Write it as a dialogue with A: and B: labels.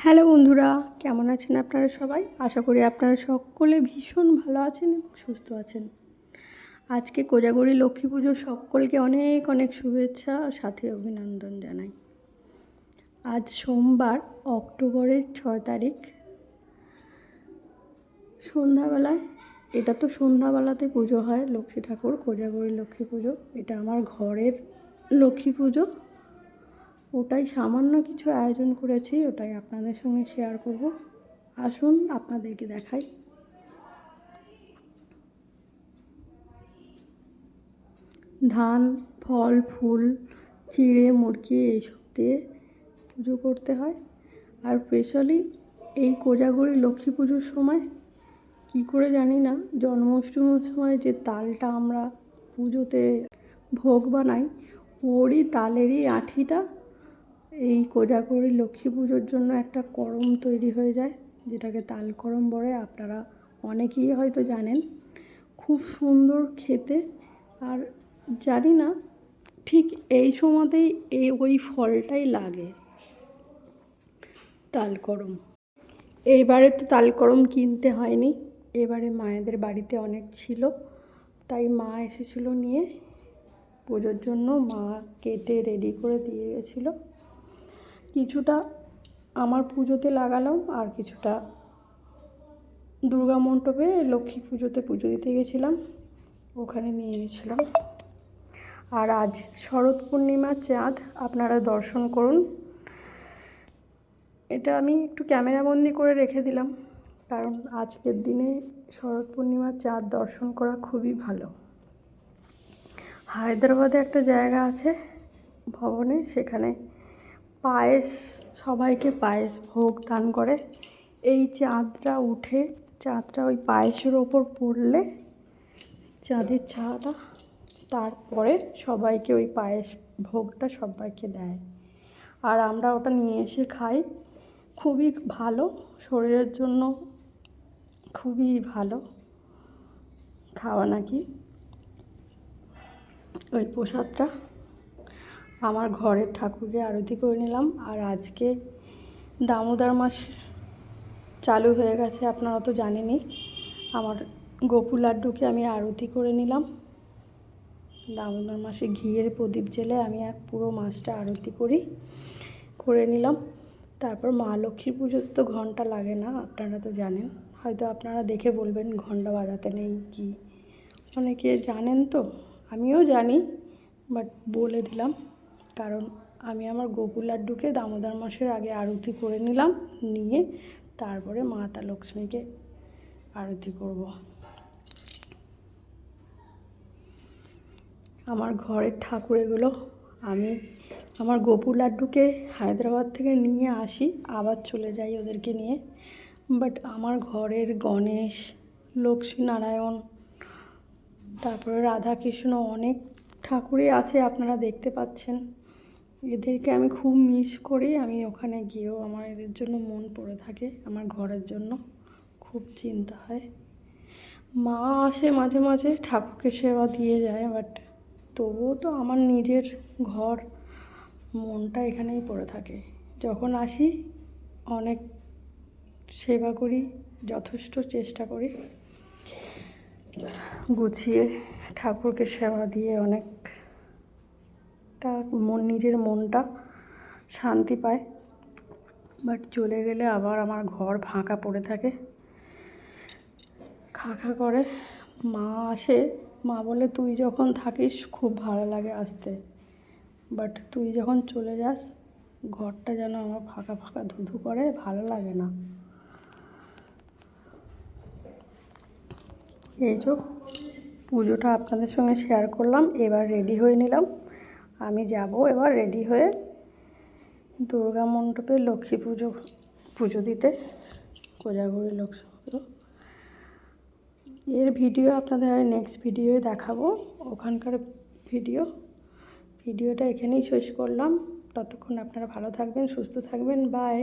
A: Hello বন্ধুরা, কেমন আছেন আপনারা সবাই? আশা করি আপনারা সকলে ভীষণ ভালো আছেন এবং সুস্থ আছেন। আজকে কোজাগরি লক্ষ্মী পুজোর সকলকে অনেক অনেক শুভেচ্ছা, সাথে অভিনন্দন জানাই। আজ সোমবার, অক্টোবরের ছয় তারিখ। সন্ধ্যাবেলায়, এটা তো সন্ধ্যাবেলাতে পুজো হয়, লক্ষ্মী ঠাকুর কোজাগরি লক্ষ্মী পুজো। এটা আমার ঘরের লক্ষ্মী পুজো। ওটাই সামান্য কিছু আয়োজন করেছি, ওটাই আপনাদের সঙ্গে শেয়ার করব। আসুন আপনাদেরকে দেখাই। ধান, ফল, ফুল, চিড়ে, মুরগি এইসব দিয়ে পুজো করতে হয়। আর স্পেশালি এই কোজাগরি লক্ষ্মী পুজোর সময় কি করে জানি না, জন্মাষ্টমীর সময় যে তালটা আমরা পুজোতে ভোগ বানাই, ওরই তালেরই আঠিটা এই কোজাগরি লক্ষ্মী পুজোর জন্য একটা করম তৈরি হয়ে যায়, যেটাকে তাল করম বলে। আপনারা অনেকেই হয়তো জানেন। খুব সুন্দর খেতে। আর জানি না, ঠিক এই সময়তেই এই ওই ফলটাই লাগে, তালকরম। এইবারে তো তালকরম কিনতে হয়নি। এবারে মায়েদের বাড়িতে অনেক ছিল, তাই মা এসেছিল নিয়ে। পুজোর জন্য মা কেটে রেডি করে দিয়ে গেছিল। কিছুটা আমার পুজোতে লাগালাম আর কিছুটা দুর্গা মণ্ডপে লক্ষ্মী পুজোতে পুজো দিতে গেছিলাম, ওখানে নিয়ে গেছিলাম। আর আজ শরৎ পূর্ণিমার চাঁদ, আপনারা দর্শন করুন। এটা আমি একটু ক্যামেরাবন্দি করে রেখে দিলাম, কারণ আজকের দিনে শরৎ পূর্ণিমার চাঁদ দর্শন করা খুবই ভালো। হায়দ্রাবাদে একটা জায়গা আছে, ভবনে, সেখানে পায়েস, সবাইকে পায়েস ভোগ দান করে। এই চাঁদটা উঠে, চাঁদটা ওই পায়েসের ওপর পড়লে চাঁদের ছাটা তারপরে সবাইকে ওই পায়েস ভোগটা সবাইকে দেয়। আর আমরা ওটা নিয়ে এসে খাই। খুবই ভালো, শরীরের জন্য খুবই ভালো খাওয়া নাকি? ওই প্রসাদটা। আমার ঘরের ঠাকুরকে আরতি করে নিলাম। আর আজকে দামোদর মাস চালু হয়ে গেছে, আপনারা তো জানেনই। আমার গোপু লাড্ডুকে আমি আরতি করে নিলাম। দামোদর মাসে ঘিয়ের প্রদীপ জেলে আমি এক পুরো মাসটা আরতি করি, করে নিলাম। তারপর মা লক্ষ্মীর পুজোতে তো ঘণ্টা লাগে না, আপনারা তো জানেন। হয়তো আপনারা দেখে বলবেন ঘণ্টা বাজাতে নেই কি। অনেকে জানেন তো, আমিও জানি, বাট বলে দিলাম। কারণ আমি আমার গোকুল লাড্ডুকে দামোদর মাসের আগে আরতি করে নিলাম, নিয়ে তারপরে মাতা লক্ষ্মীকে আরতি করব। আমার ঘরের ঠাকুর এগুলো আমি আমার গোপুর লাড্ডুকে হায়দ্রাবাদ থেকে নিয়ে আসি, আবার চলে যাই ওদেরকে নিয়ে। বাট আমার ঘরের গণেশ, লক্ষ্মীনারায়ণ, তারপরে রাধাকৃষ্ণ অনেক ঠাকুরই আছে, আপনারা দেখতে পাচ্ছেন। এদেরকে আমি খুব মিস করি। আমি ওখানে গিয়েও আমার এদের জন্য মন পড়ে থাকে, আমার ঘরের জন্য। খুব চিন্তা হয়। মা আসে মাঝে মাঝে, ঠাকুরকে সেবা দিয়ে যায় বাট তবুও তো আমার নিজের ঘর, মনটা এখানেই পড়ে থাকে। যখন আসি, অনেক সেবা করি, যথেষ্ট চেষ্টা করি। গুছিয়ে ঠাকুরকে সেবা দিয়ে অনেকটা মন, নিজের মনটা শান্তি পায়। বাট চলে গেলে আবার আমার ঘর ফাঁকা পড়ে থাকে। খা খা করে। মা আসে। মা বলে, তুই যখন থাকিস, খুব ভালো লাগে আসতে। বাট তুই যখন চলে যাস, ঘরটা যেন আমার ফাঁকা ফাঁকা ধুধু করে, ভালো লাগে না। এই যে পুজোটা আপনাদের সঙ্গে শেয়ার করলাম। এবার রেডি হয়ে নিলাম। আমি যাব এবার রেডি হয়ে দুর্গা মণ্ডপে লক্ষ্মী পুজো পুজো দিতে, কোজাগরি লক্ষ্মী পুজো। এর ভিডিও আপনাদের নেক্সট ভিডিওয়ে দেখাবো। ওখানকার ভিডিও ভিডিওটা এখানেই শেষ করলাম। ততক্ষণ আপনারা ভালো থাকবেন, সুস্থ থাকবেন। বাই